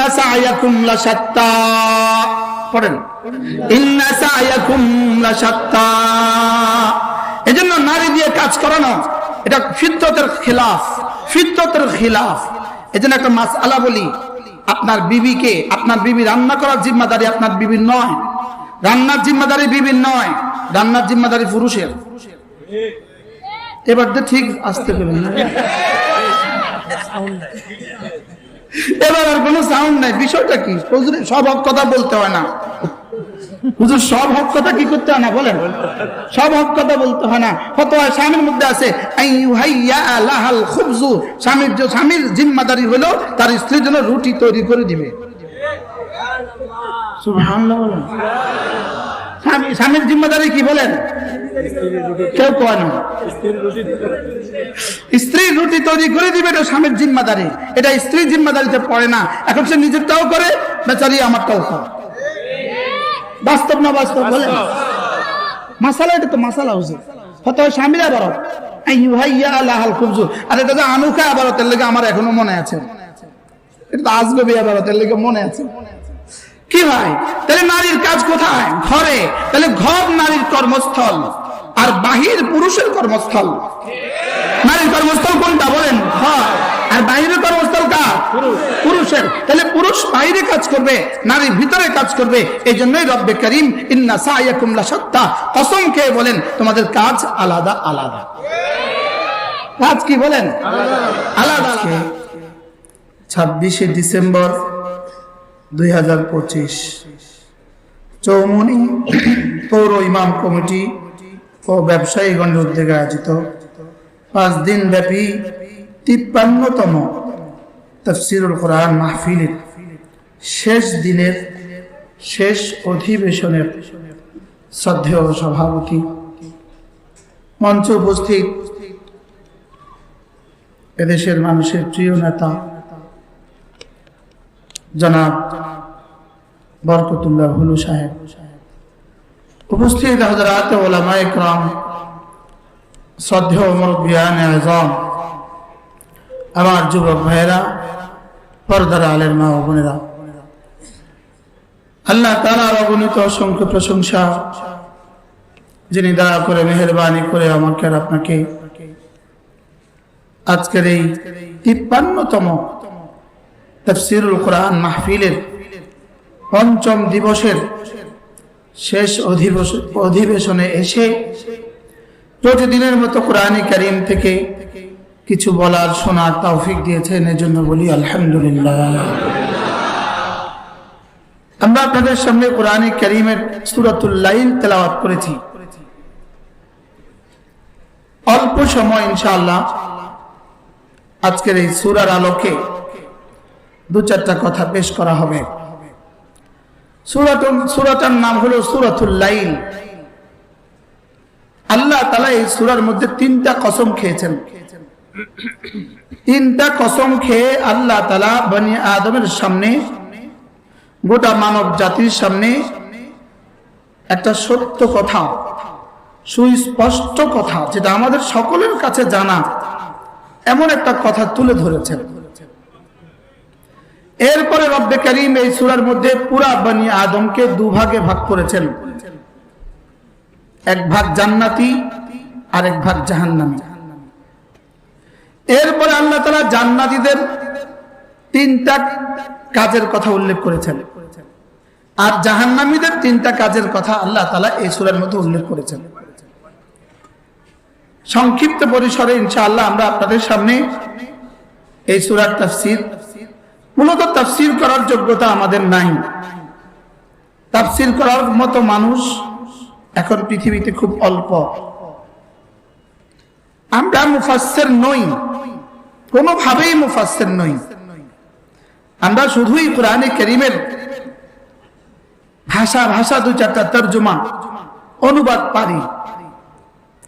ইন্না সায়াকুম লাশাত্তা পড়েন। এজন্য নারী দিয়ে কাজ করানো, এটা ফিদ্দতের খিলাফ ফিদ্দতের খিলাফ। এজন্য একটা মাসআলা বলি, আপনার বিবিকে, আপনার বিবি রান্না করার জিম্মাদারি আপনার বিবির নয়। রান্নার জিম্মাদারি বিবির নয়, রান্নার জিম্মাদারি পুরুষের। এবার তো ঠিক আসতে পেলেন এবার আর কোনো সাউন্ড নাই। বিষয়টা কি? হুজুর, সব হক কথা বলতে হয় না। হুজুর, সব হক কথা কি করতে হয় না? বলেন। সব হক কথা বলতে হয় না। কত হয় স্বামীর মধ্যে আছে স্বামীর যে, স্বামীর জিম্মাদারি হলো, তার স্ত্রীর জন্য রুটি তৈরি করে দিবে। সুবহানাল্লাহ স্বামীর জিম্মাদারি কি বলেন? কেউ কয় না। স্ত্রী রুটি তৈরি করে দিবে, এটা স্বামীর জিম্মাদারি। এটা স্ত্রীর জিম্মাদারিতে পড়ে না। এখন সে নিজেরটাও করে, বেচারি আমারটাও করে। বাস্তব না বাস্তব বলে মাসালা, এটা তো মাসালা হুজুর। হয়তো হয় স্বামীর খুবজু। আর এটা যে আনুকা আবারতের লেগে আমার এখনও মনে আছে। এটা তো আজগবি আবারতের লেগে মনে আছে। কি হয়? তাহলে নারীর কাজ কোথায়? ঘরে। তাহলে ঘর নারীর কর্মস্থল। আর বাহির পুরুষের কর্মস্থল। নারীর কর্মস্থল কোনটা বলেন? ঘর। আর বাহিরের কর্মস্থল কার? পুরুষের। তাহলে পুরুষ বাইরে কাজ করবে নারী ভিতরে কাজ করবে। এই জন্যই রব্বে করিম ইন্না সত্তা কসম খেয়ে বলেন, তোমাদের কাজ আলাদা আলাদা। কাজ কি বলেন? আলাদা। ছাব্বিশে ডিসেম্বর দুই হাজার পঁচিশ। চৌমনি পৌর ইমাম কমিটি ও ব্যবসায়ীগণ উদ্যোগে আয়োজিত পাঁচ দিন ব্যাপী তিপ্পান্নতম তফসিরুল কোরআন মাহফিলের শেষ দিনের শেষ অধিবেশনের শ্রদ্ধেয় সভাপতি মঞ্চ উপস্থিত এদেশের মানুষের প্রিয় নেতা জনাব বরকতুল্লাহ হুলু সাহেব। উপস্থিত হজরাত ওলামা ইকরাম, শ্রদ্ধেয় মুরব্বিয়ান আজম, আমার যুবক ভাইয়েরা, পর্দার আলের মা বোনেরা। আল্লাহ তালার অগণিত অসংখ্য প্রশংসা, যিনি দয়া করে, মেহরবানি করে আমাকে আর আপনাকে আজকের এই তিপ্পান্নতম তফসিরুল কোরআন মাহফিলের পঞ্চম দিবসের শেষ অধিবেশ- অধিবেশনে এসে প্রতিদিনের মতো কোরআনী করিম থেকে কিছু বলার শোনার তৌফিক দিয়েছেন। এজন্য বলি আলহামদুলিল্লাহ। আমরা আপনাদের সামনে কোরআনী করিমের সুরাতুল্লাইল তেলাওয়াত করেছি। অল্প সময় ইনশাআল্লাহ আজকের এই সুরার আলোকে দু চারটা কথা পেশ করা হবে। সুরাটার নাম হলো সুরাতুল লাইল। আল্লাহ তালা এই সুরার মধ্যে তিনটা কসম খেয়েছেন। তিনটা কসম খেয়ে আল্লাহ তালা বনি আদমের সামনে, গোটা মানব জাতির সামনে একটা সত্য কথা, সুস্পষ্ট কথা, যেটা আমাদের সকলের কাছে জানা, এমন একটা কথা তুলে ধরেছেন। এরপরে রব্বে করিম এই সুরার মধ্যে পুরা বনি আদমকে দুভাগে ভাগ করেছেন। এক ভাগ জান্নাতি আর এক ভাগ জাহান্নামী। এরপরে আল্লাহ তালা জান্নাতীদের তিনটা কাজের কথা উল্লেখ করেছেন। আর জাহান্নামীদের তিনটা কাজের কথা আল্লাহ তালা এই সুরের মধ্যে উল্লেখ করেছেন। সংক্ষিপ্ত পরিসরে ইনশাআল্লাহ আমরা আপনাদের সামনে এই সুরার তাফসির মূলত তাফসির করার যোগ্যতা আমাদের নাই। তাফসির করার মতো মানুষ এখন পৃথিবীতে খুব অল্প। আমরা মুফাসসির নই, কোনোভাবেই মুফাসসির নই। আমরা শুধুই কোরআনে করিমের ভাষা ভাষা দু চারটা তর্জমা, অনুবাদ পারি।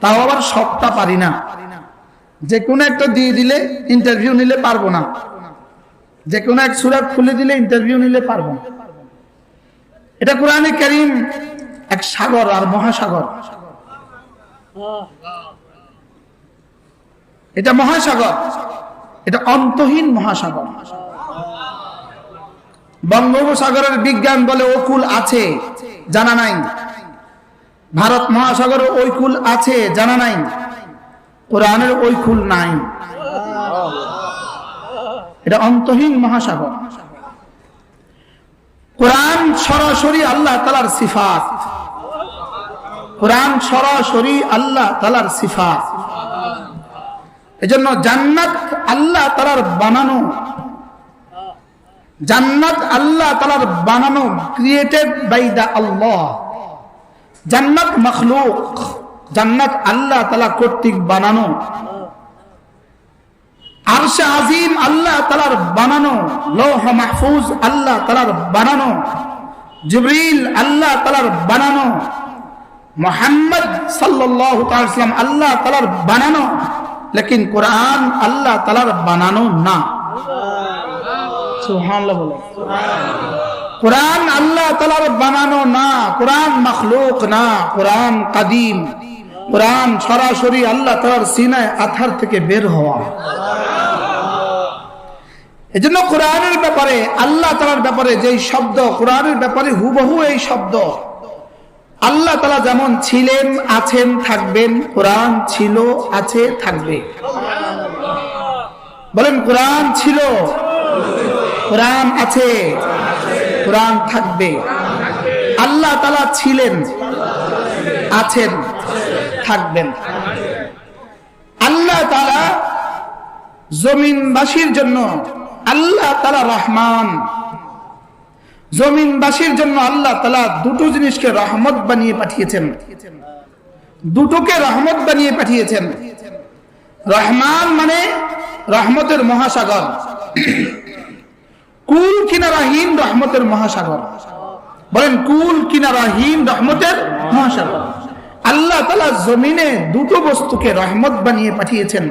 তাও আবার সবটা পারি না। যে কোনো একটা দিয়ে দিলে ইন্টারভিউ নিলে পারব না। যে কোনো এক সুরাত খুলে দিলে ইন্টারভিউ নিলে পারব এটা কোরআনে করিম এক সাগর আর মহাসাগর। এটা মহাসাগর, এটা অন্তহীন মহাসাগর। বঙ্গোপসাগরের বিজ্ঞান বলে ওকুল আছে, জানা নাই। ভারত মহাসাগরে ওই কুল আছে, জানা নাই। কোরআনের ওই কুল নাই। এটা অন্তহীন মহাসাগর। কোরআন সরাসরি আল্লাহ তালার সিফাত। কোরআন সরাসরি আল্লাহ তালার সিফাত। এজন্য জান্নাত আল্লাহ তালার বানানো, জান্নাত আল্লাহ তালার বানানো ক্রিয়েটেড বাই দা আল্লাহ জান্নাত মখলুক, জান্নাত আল্লাহ তালা কর্তৃক বানানো। আরশে আজিম আল্লাহ তালার বানানো, লৌহ মাহফুজ আল্লাহ তালার বানানো, জিবরিল আল্লাহ তালার বানানো, মোহাম্মদ সাল্লাহ তালাম আল্লাহ তালার বানানো, লেকিন কোরআন আল্লাহ তালার বানানো না। কোরআন আল্লাহ তালার বানানো না, কোরআন মখলুক না, কোরআন কাদিম, কোরআন সরাসরি আল্লাহ তালার সিনায় আথার থেকে বের হওয়া। এজন্য কোরআনের ব্যাপারে, আল্লাহ তালার ব্যাপারে যেই শব্দ, কোরআনের ব্যাপারে হুবহু এই শব্দ। আল্লাহ তালা যেমন ছিলেন, আছেন, থাকবেন, কোরআন ছিল, আছে, থাকবে। বলেন, কোরআন ছিল, কোরআন আছে, কোরআন থাকবে। আল্লাহ তালা ছিলেন, আছেন, থাকবেন। আল্লাহ তালা জমিনবাসীর জন্য আল্লাহ তালা রহমান। জমিনবাসীর জন্য আল্লাহ তালা দুটো জিনিসকে রহমত বানিয়ে পাঠিয়েছেন। দুটোকে রহমত বানিয়ে পাঠিয়েছেন। রহমান মানে রহমতের মহাসাগর। কুল কিনারাহীন রহমতের মহাসাগর। বলেন, কুল কিনারাহীন রহমতের মহাসাগর। আল্লাহ তালা জমিনে দুটো বস্তুকে রহমত বানিয়ে পাঠিয়েছেন।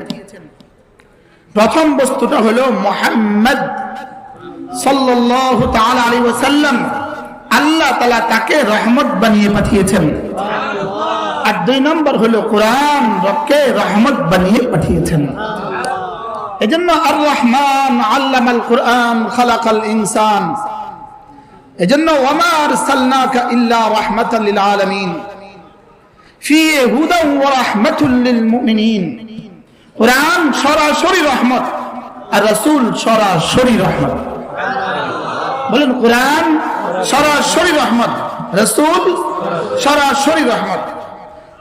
প্রথম বস্তুটা হলো মোহাম্মদ সাল্লাল্লাহু তাআলা আলাইহি ওয়াসাল্লাম। আল্লাহ তাআলা তাকে রহমত বানিয়ে পাঠিয়েছেন। আর দুই নম্বর হলো কোরআন রবকে রহমত বানিয়ে পাঠিয়েছেন। এজন্য আর রহমান আল্লামাল কোরআন, খালাকাল ইনসান। এজন্য ওমা আরসালনাকা ইল্লা রাহমাতাল লিল আলামিন। ফি হুদা ওয়া রাহমাতুল মুমিনিন। কোরআন সরাসরি রহমত আর রাসূল সরাসরি রহমত। বলেন, কোরআন সরাসরি রহমত, রাসূল সরাসরি রহমত।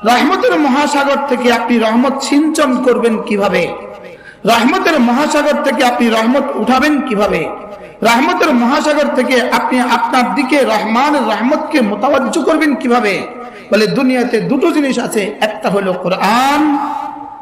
রহমতের মহাসাগর থেকে আপনি রহমত সিঞ্চন করবেন কীভাবে? রহমতের মহাসাগর থেকে আপনি রহমত উঠাবেন কীভাবে? রহমতের মহাসাগর থেকে আপনি আপনার দিকে রহমানের রহমতকে মোতাবজ্জ করবেন কীভাবে? বলে দুনিয়াতে দুটো জিনিস আছে, একটা হলো কোরআন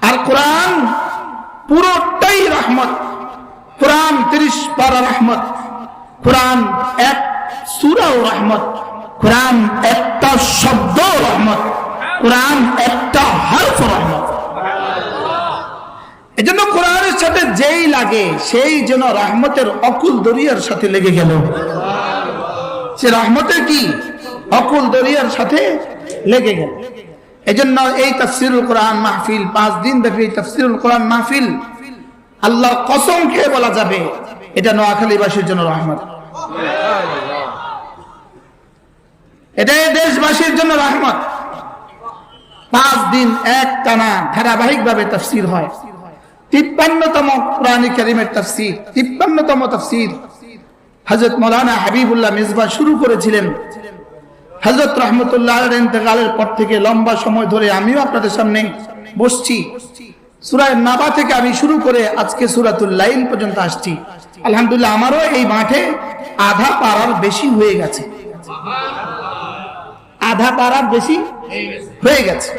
আর কোরআন পুরোটাই রহমত। কোরআন তিরিশ পারা রহমত। কোরআন এক সুরাও রহমত। কোরআন একটা শব্দ রহমত। কোরআন একটা হরফ রহমত। এজন্য কোরআনের সাথে যেই লাগে, সেই যেন রহমতের অকুল দরিয়ার সাথে লেগে গেল। সে রহমতের কি? অকুল দরিয়ার সাথে লেগে গেল। এজন্য এই তফসিরুল কোরআন মাহফিল, পাঁচ দিন ব্যাপী তফসিরুল কোরআন মাহফিল, আল্লাহ কসম খেয়ে বলা যাবে, এটা নোয়াখালীবাসীর জন্য রহমত। এটা দেশবাসীর জন্য রহমত। পাঁচ দিন এক টানা ধারাবাহিক ভাবে তফসির হয়। তিপ্পান্নতম কোরআন করিমের তফসির, তিপ্পান্নতম তফসির। হজরত মৌলানা হাবিবুল্লাহ মিসবা শুরু করেছিলেন। হজরত রহমতুল্লাহ ইন্তেকালের পর থেকে লম্বা সময় ধরে আমিও আপনাদের সামনে বসছি। সুরায় নাবা থেকে আমি শুরু করে আজকে পর্যন্ত আসছি। আলহামদুলিল্লাহ আমারও এই মাঠে আধা পাড়ার বেশি হয়ে গেছে। আধা পাড়ার বেশি হয়ে গেছে।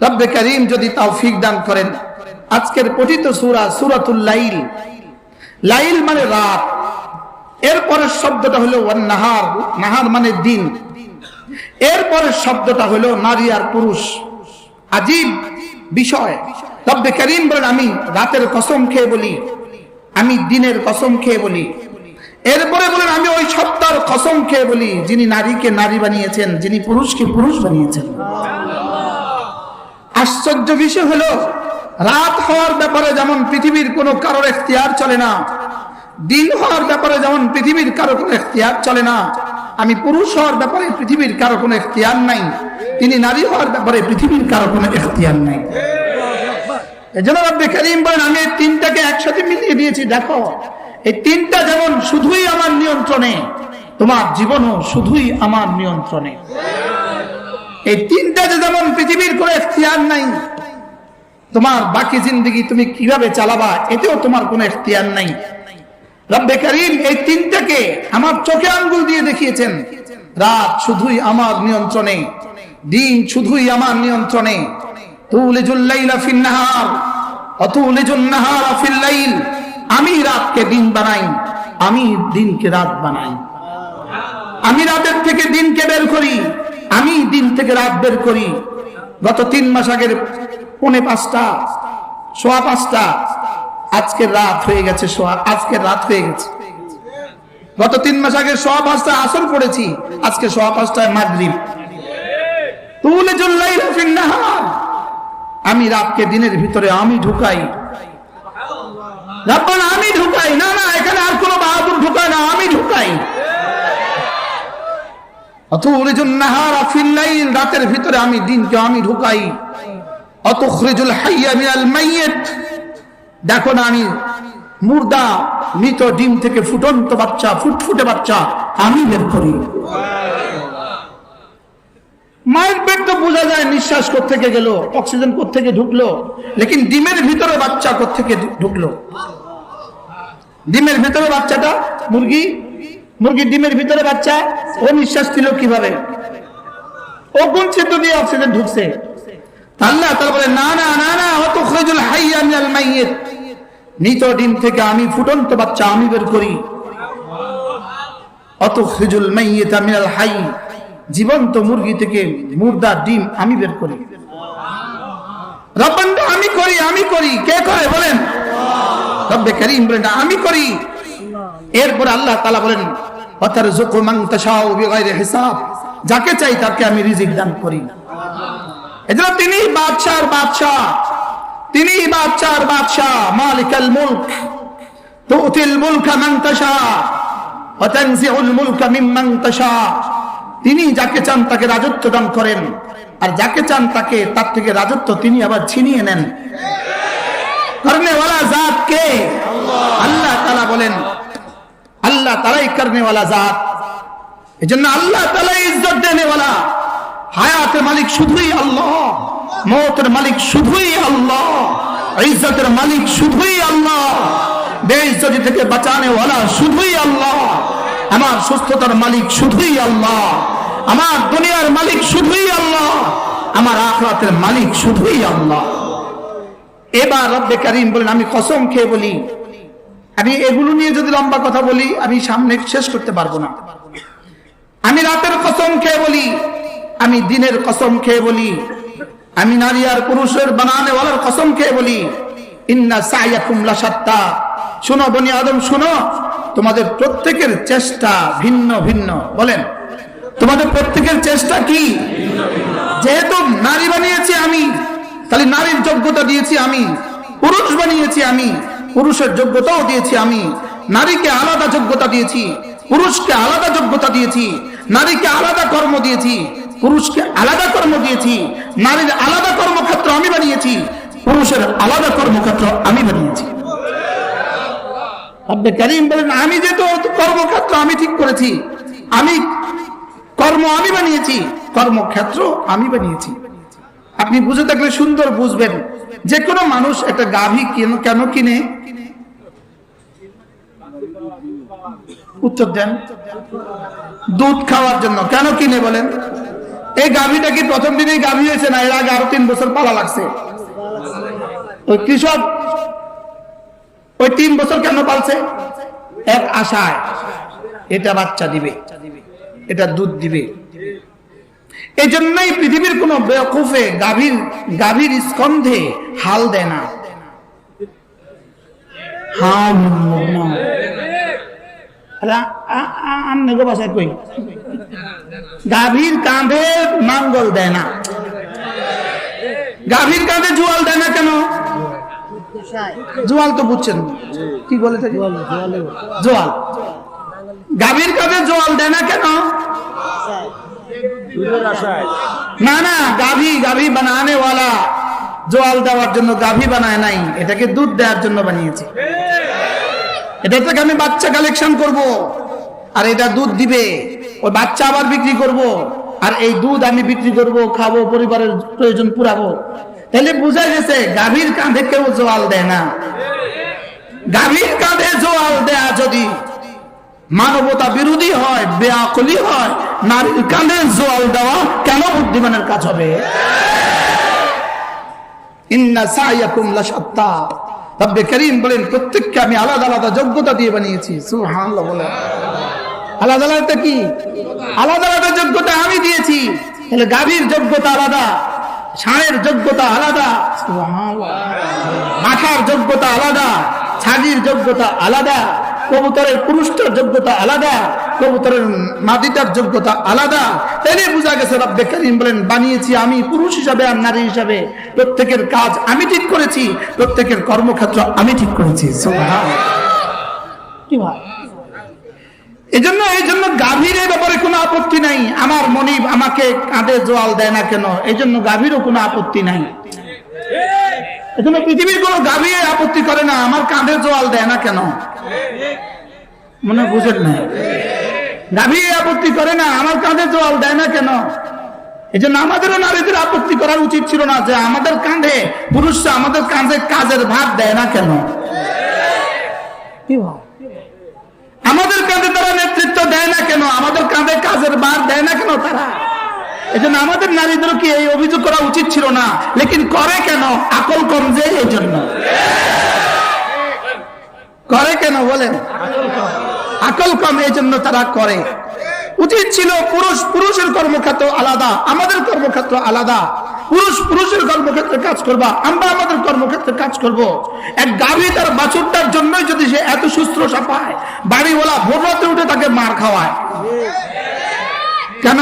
রব্বে করিম যদি তৌফিক দান করেন, আজকের পঠিত সুরা সুরাতুল লাইল। লাইল মানে রাত। এরপরের শব্দটা হলো নাহার। নাহার মানে দিন। এরপরের শব্দটা হলো নারী আর পুরুষ। আজীব বিষয়। রব্বে করিম বলেন, আমি রাতের কসম খেয়ে বলি, আমি দিনের কসম খেয়ে বলি। এরপরে বলেন, আমি ওই সত্তার কসম খেয়ে বলি, যিনি নারীকে নারী বানিয়েছেন, যিনি পুরুষকে পুরুষ বানিয়েছেন। আশ্চর্য বিষয় হলো, রাত হওয়ার ব্যাপারে যেমন পৃথিবীর কোনো কারোর এখতিয়ার চলে না, দিন হওয়ার ব্যাপারে যেমন পৃথিবীর কারও কোনো এখতিয়ার চলে না আমি পুরুষ হওয়ার ব্যাপারে পৃথিবীর কারও কোনো এখতিয়ার নাই। তিনি নারী হওয়ার ব্যাপারে পৃথিবীর কারও কোনো এখতিয়ার নাই। এজন্য রব্বে করিম বলেন, আমি তিনটাকে একসাথে মিলিয়ে দিয়েছি, দেখো। এই তিনটা যেমন শুধুই আমার নিয়ন্ত্রণে, তোমার জীবনও শুধুই আমার নিয়ন্ত্রণে। এই তিনটা যে যেমন পৃথিবীর কোনো এখতিয়ার নাই, তোমার বাকি জিন্দগি তুমি কীভাবে চালাবা, এতেও তোমার কোনো এখতিয়ার নাই। রব্বে করিম এই তিনটাকে আমার চোখে আঙ্গুল দিয়ে দেখিয়েছেন। রাত শুধুই আমার নিয়ন্ত্রণে, দিন শুধুই আমার নিয়ন্ত্রণে। আমি রাতকে দিন বানাই, আমি দিনকে রাত বানাই। আমি রাতের থেকে দিনকে বের করি, আমি দিন থেকে রাত বের করি। গত তিন মাস আগের পৌনে পাঁচটা, সোয়া পাঁচটা আজকের রাত হয়ে গেছে সোয়া আজকের রাত হয়ে গেছে। গত তিন মাস আগে সোয়া পাঁচটা আসর পড়েছি, আজকে সোয়া পাঁচটায় মাগরিব। আমি রাতকে দিনের ভিতরে আমি ঢুকাই। আমি ঢুকাই। না না, এখানে আর কোনো বাহাদুর ঢুকায় না, আমি ঢুকাই। রাতের ভিতরে আমি দিনকে আমি ঢুকাই। অতুখরিজুল হাইয়া মিনাল মাইয়িত। দেখো না আমি মুর্দা, মৃত ডিম থেকে ফুটন্ত বাচ্চা, ফুটফুটে বাচ্চা, আমি বের করি। মায়ের পেট তো বোঝা যায় নিঃশ্বাস থেকে গেল, অক্সিজেন থেকে ঢুকলো, লেকিন ডিমের ভিতরে বাচ্চা থেকে ঢুকলো? ডিমের ভিতরে বাচ্চাটা, মুরগি? মুরগির ডিমের ভিতরে বাচ্চা? ও নিঃশ্বাস দিল কীভাবে? ও কোন দিয়ে অক্সিজেন ঢুকছে। আল্লাহ বলে, না না না না ডিম থেকে আমি ফুটন্ত বাচ্চা আমি বের করি। অত খরজুল মাইয়িত হাই, জীবন্ত মুরগি থেকে মুর্দা ডিম আমি বের করি। আমি করি আমি করি। কে করে বলেন? আমি করি। এরপর আল্লাহ তালা বলেন অতার জোকো মাং তাশাও হিসাব। যাকে চাই তাকে আমি রিজিক দান করি। এজন্য তিনি বাদশাহ। তিনি বাদশাহ, মালিকাল মুলক। তুতিল মুলকা মান তাশা ওয়া তানজিউল মুলকা মিম্মান তাশা। তিনি যাকে চান তাকে রাজত্ব দান করেন। আর যাকে চান তাকে, তার থেকে রাজত্ব তিনি আবার ছিনিয়ে নেন। করনেওয়ালা জাত কে? আল্লাহ তালা বলেন, আল্লাহ তালাই করনেওয়ালা জাত। এই জন্য আল্লাহ তালাই ইজ্জত দেনেওয়ালা হায়াতের মালিক শুধুই আল্লাহ, মৌতের মালিক শুধুই আল্লাহ, ইজ্জতের মালিক শুধুই আল্লাহ, বেইজ্জতি থেকে বাঁচানেওয়ালা শুধুই আল্লাহ, আমার সুস্থতার মালিক শুধুই আল্লাহ, আমার দুনিয়ার মালিক শুধুই আল্লাহ, আমার আখরাতের মালিক শুধুই আল্লাহ। এবার রব্বে কারিম বলেন, আমি কসম খেয়ে বলি, আমি এগুলো নিয়ে যদি লম্বা কথা বলি, আমি সামনে শেষ করতে পারব না। আমি রাতের কসম খেয়ে বলি আমি দিনের কসম খেয়ে বলি। আমি নারী আর পুরুষের বানানে ওয়ালার কসম খেয়ে বলি। ইন্না সাইয়াকুম লাসাত্তা শুনো, বনি আদম, শুনো, তোমাদের প্রত্যেকের চেষ্টা ভিন্ন ভিন্ন। বলেন, তোমাদের প্রত্যেকের চেষ্টা কি? যেহেতু নারী বানিয়েছি আমি, তাহলে নারীর যোগ্যতা দিয়েছি আমি, পুরুষ বানিয়েছি আমি, পুরুষের যোগ্যতাও দিয়েছি আমি, নারীকে আলাদা যোগ্যতা দিয়েছি, পুরুষকে আলাদা যোগ্যতা দিয়েছি, নারীকে আলাদা কর্ম দিয়েছি পুরুষকে আলাদা কর্ম দিয়েছি, নারীর আলাদা কর্মক্ষেত্র আমি বানিয়েছি, পুরুষের আলাদা কর্মক্ষেত্র আমি বানিয়েছি। আপনি করিম বলেন, আমি যেহেতু কর্মক্ষেত্র আমি ঠিক করেছি, আমি কর্ম আমি বানিয়েছি, কর্মক্ষেত্র আমি বানিয়েছি। আপনি বুঝে থাকলে সুন্দর বুঝবেন যে কোনো মানুষ একটা গাভী কেন কেন কিনে? উত্তর দেন, দুধ খাওয়ার জন্য কেন কিনে বলেন? এই গাভীটা কি প্রথম দিনেই গাভী হয়েছে না এর আগে আরও তিন বছর পালা লাগছে? ওই কৃষক, ওই তিন বছর কেন পালছে? এক আশায়। এটা বাচ্চা দিবে। এটা দুধ দিবে। এই জন্যই পৃথিবীর কোন বেকুফে গাভীর গাভীর স্কন্ধে হাল দেয় না। হাল কই গাভীর কাঁধে নাঙ্গল দেয় না। গাভীর কাঁধে জোয়াল দেয় না কেন? জোয়াল তো বুঝছেন। কি বলে জোয়াল। গাভীর কাঁধে জোয়াল দেয় না কেন? না না, গাভী গাভী বানানে জোয়াল দেওয়ার জন্য গাভী বানায় নাই। এটাকে দুধ দেওয়ার জন্য বানিয়েছে। এটা থেকে আমি বাচ্চা কালেকশন করব। আর এটা দুধ দিবে। ওই বাচ্চা আবার বিক্রি করব। আর এই দুধ আমি বিক্রি করব, খাব, পরিবারের প্রয়োজন পুরাবো। তাহলে বুঝা গেছে, গাভীর কাঁধে কেউ জোয়াল দেয় না। গাভীর কাঁধে জোয়াল দেয়া যদি মানবতা বিরোধী হয় বেআকলি হয়, নারীর কাঁধে জোয়াল দেওয়া কেন বুদ্ধিমানের কাজ হবে? ইন্না সাইয়াকুম লাশাত্তা। রব্বে করিম বলেন, প্রত্যেককে আমি আলাদা আলাদা যোগ্যতা দিয়ে বানিয়েছি। সুবহানাল্লাহ বলেন। আলাদা আলাদা কি? আলাদা আলাদা যোগ্যতা আমি দিয়েছি। তাহলে গাভীর যোগ্যতা আলাদা, ষাঁড়ের যোগ্যতা আলাদা। মাথার যোগ্যতা আলাদা, ছাগির যোগ্যতা আলাদা, কবুতরের পুরুষটার যোগ্যতা আলাদা। কবুতরের মাদিটার যোগ্যতা আলাদা। তাইলে বোঝা গেছে রব্বে করিম বলেন, বানিয়েছি আমি পুরুষ হিসাবে আর নারী হিসাবে। প্রত্যেকের কাজ আমি ঠিক করেছি, প্রত্যেকের কর্মক্ষেত্র আমি ঠিক করেছি। এই জন্য এই জন্য গাভীরের ব্যাপারে কোনো আপত্তি নাই। আমার মনিব আমাকে কাঁধে জোয়াল দেয় না কেন? এই জন্য গাভীরও কোনো আপত্তি নাই। এজন্য পৃথিবীর কোনো গাভী আপত্তি করে না, আমার কাঁধে জোয়াল দেয় না কেন? মনে বুঝেন না গাভী আপত্তি করে না, আমার কাঁধে জোয়াল দেয় না কেন? এই জন্য আমাদেরও নারীদের আপত্তি করা উচিত ছিল না যে আমাদের কাঁধে, পুরুষরা আমাদের কাঁধে কাজের ভাগ দেয় না কেন? আমাদের কাঁধে তারা নেতৃত্ব দেয় না কেন? আমাদের কাঁধে কাজের বার দেয় না কেন তারা? এই জন্য আমাদের নারীদেরও কি এই অভিযোগ করা উচিত ছিল না? লেকিন করে কেন? আকল কম যে এই জন্য করে কেন বলেন? আকল কম এই জন্য তারা করে। উচিত ছিল পুরুষ পুরুষের কর্মক্ষেত্র আলাদা আমাদের কর্মক্ষেত্র আলাদা। পুরুষ পুরুষের কর্মক্ষেত্রে কাজ করবা আমরা আমাদের কর্মক্ষেত্রে কাজ করব। এক গাভী তার বাছুরটার জন্যই যদি সে এত শুশ্রূষা পায় বাড়িওয়ালা ভোর রাতে উঠে তাকে মার খাওয়ায়। কেন?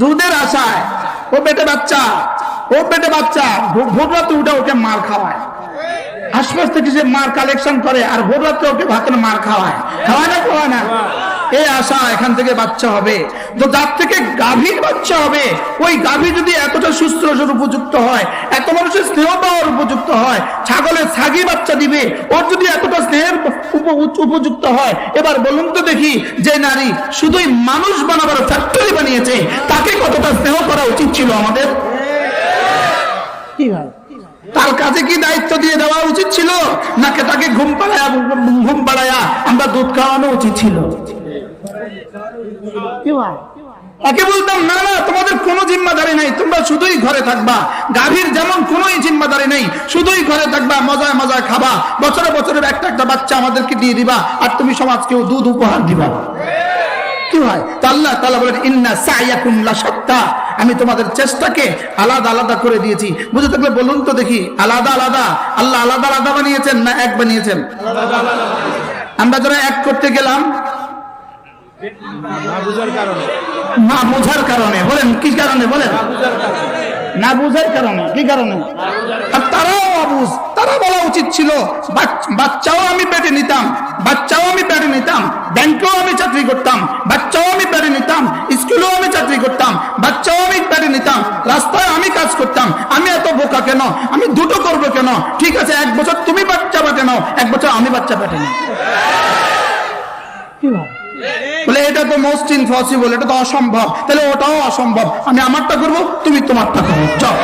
দুধের আশায়। ও পেটে বাচ্চা ও পেটে বাচ্চা ভোর রাতে উঠে ওকে মার খাওয়ায়। আশপাশ থেকে যে মার কালেকশন করে, আর ভোর ওকে ভাতের মার খাওয়ায়। খাওয়ায় না খাওয়ায় না? এই আশা, এখান থেকে বাচ্চা হবে। তো যার থেকে গাভীর বাচ্চা হবে, ওই গাভী যদি এতটা সুস্থর উপযুক্ত হয়, এত মানুষের স্নেহ পাওয়ার উপযুক্ত হয়, ছাগলের ছাগি বাচ্চা দিবে, ওর যদি এতটা স্নেহের উপ- উপ- উপযুক্ত হয়, এবার বলুন তো দেখি, যে নারী শুধুই মানুষ বানাবার ফ্যাক্টরি বানিয়েছে, তাকে কতটা স্নেহ করা উচিত ছিল আমাদের? কি হয় তার কাছে কি দায়িত্ব দিয়ে দেওয়া উচিত ছিল? নাকি তাকে ঘুম পাড়ায়া ঘুম পাড়ায়া আমরা দুধ খাওয়ানো উচিত ছিল? বলতাম না না তোমাদের কোনো জিম্মাদারি নাই তোমরা শুধুই ঘরে থাকবা। গাভীর যেমন কোনো জিম্মাদারি নেই শুধুই ঘরে থাকবা মজায় মজায় খাবা। বছরে বছরে একটা একটা বাচ্চা আমাদেরকে দিয়ে দিবা আর তুমি সমাজকেও দুধ উপহার দিবা। কি হয় তা আল্লাহ তাআলা বলেন ইন্না সাইয়াকুম লাশাত্তা। আমি তোমাদের চেষ্টাকে আলাদা আলাদা করে দিয়েছি। বুঝে থাকলে বলুন তো দেখি আলাদা আলাদা? আল্লাহ আলাদা আলাদা বানিয়েছেন না এক বানিয়েছেন? আমরা যারা এক করতে গেলাম না বোঝার কারণে। বলেন কি কারণে বলেন? না বুঝার কারণে, কি কারণে? আর তারাও অবুঝ। তারা বলা উচিত ছিল বাচ্চাও আমি পেটে নিতাম, বাচ্চাও আমি পেটে নিতাম, ব্যাংকেও আমি চাকরি করতাম, বাচ্চাও আমি পেটে নিতাম, স্কুলেও আমি চাকরি করতাম, বাচ্চাও আমি পেটে নিতাম, রাস্তায় আমি কাজ করতাম, আমি এত বোকা কেন, আমি দুটো করব কেন? ঠিক আছে, এক বছর তুমি বাচ্চা পেটে নাও, এক বছর আমি বাচ্চা পেটে নিই কি ভাই বলে এটা তো মোস্ট ইম্পসিবল এটা তো অসম্ভব। তাহলে ওটাও অসম্ভব। আমি আমারটা করব, তুমি তোমারটা করো। চল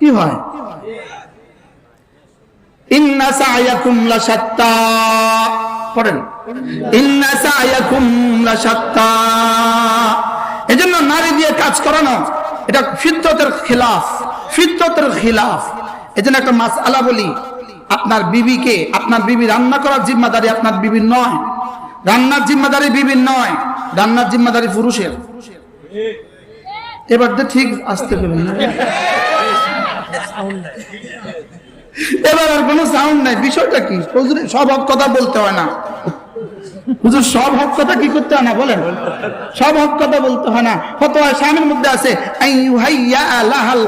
কি হয়? ইন্না সায়াকুম পড়েন। ইন্না সায়াকুম এজন্য নারী দিয়ে কাজ করানো, এটা ফিদ্দতের খিলাফ ফিদ্দতের খিলাফ। এজন্য একটা মাসআলা বলি, আপনার বিবিকে, আপনার বিবি রান্না করার জিম্মাদারি আপনার বিবির নয়। রান্নার জিম্মাদারি বিবির নয়, রান্নার জিম্মাদারি পুরুষের। এবার তো ঠিক আসতে পেলেন এবার আর কোনো সাউন্ড নাই। বিষয়টা কি? সব হক কথা বলতে হয় না। হুজুর, সব হক কথা কি করতে হয় না বলেন? সব হক কথা বলতে হয় না। হয় স্বামীর মধ্যে আছে লাহাল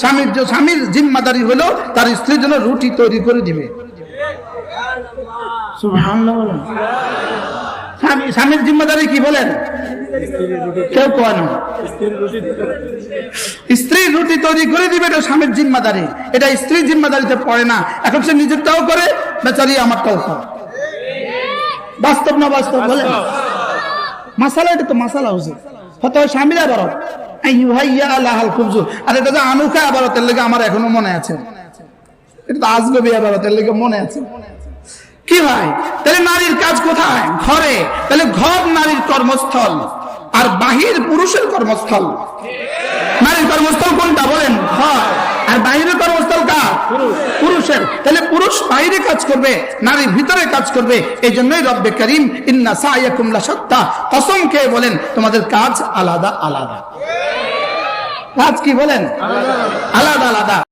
স্বামীর যে স্বামীর জিম্মাদারি হলো, তার স্ত্রীর জন্য রুটি তৈরি করে দিবে। স্বামীর জিম্মাদারি কি বলেন? কেউ কয় স্ত্রীর রুটি তৈরি করে দিবে, এটা স্বামীর জিম্মাদারি। এটা স্ত্রীর জিম্মাদারিতে পড়ে না। এখন সে নিজেরটাও করে, বেচারি আমারটাও করে। বাস্তব না বাস্তব বলেন? মাসালা, এটা তো মাসালা হুজুর। হয়তো স্বামীর লেগে আমার এখনও মনে আছে। এটা তো আজগবি আবারতের লেগে মনে আছে। কি ভাই তাহলে নারীর কাজ কোথায়? ঘরে। তাহলে ঘর নারীর কর্মস্থল। আর বাহির পুরুষের কর্মস্থল। নারীর কর্মস্থল কোনটা বলেন? ঘর। আর বাহিরের কর্মস্থল কার? পুরুষের। তাহলে পুরুষ বাইরে কাজ করবে, নারী ভিতরে কাজ করবে। এই জন্যই রব্বে করিম, ইন্না সাইয়াকুম লাশাত্তা। কসম খেয়ে বলেন, তোমাদের কাজ আলাদা আলাদা। কাজ কি বলেন? আলাদা আলাদা।